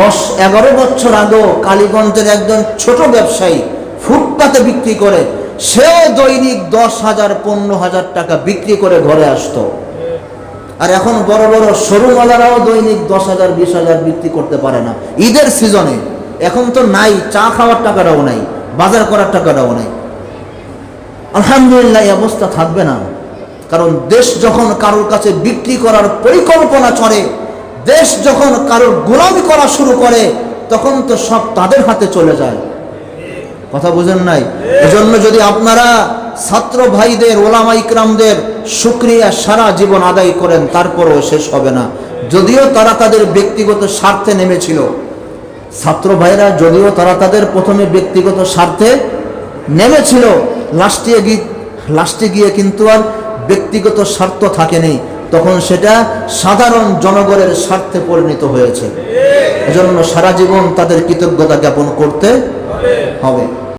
দশ, এগারো বছর আগেও কালীগঞ্জের একজন ছোট ব্যবসায়ী ফুটপাতে বিক্রি করে, সেও দৈনিক দশ হাজার, পনেরো হাজার টাকা বিক্রি করে ঘরে আসতো। আর এখন বড় বড় শোরুমওয়ালারাও দৈনিক দশ হাজার, বিশ হাজার বিক্রি করতে পারে না। ঈদের সিজনে এখন তো নাই, চা খাওয়ার টাকাটাও নাই, বাজার করার টাকাটাও নাই। আলহামদুলিল্লাহ এই অবস্থা থাকবে না। কারণ দেশ যখন কারোর কাছে বিক্রি করার পরিকল্পনা চলে দেশ যখন কারোর গোলামি করা শুরু করে, তখন তো সব তাদের হাতে চলে যায়। কথা বুঝেন নাই? এজন্য যদি আপনারা ছাত্র ভাইদের, ওলামা ইকরামদের সুক্রিয়া সারা জীবন আদায় করেন, তারপরেও শেষ হবে না। যদিও তারা তাদের ব্যক্তিগত স্বার্থে নেমেছিল। ছাত্র ভাইরা, যদিও তারা তাদের প্রথমে ব্যক্তিগত স্বার্থে নেমেছিল লাস্টে গিয়ে লাস্টে গিয়ে কিন্তু আর ব্যক্তিগত স্বার্থ থাকেনি। তখন সেটা সাধারণ জনগণের স্বার্থে পরিণত হয়েছে। এজন্য সারা জীবন তাদের কৃতজ্ঞতা জ্ঞাপন করতে হবে।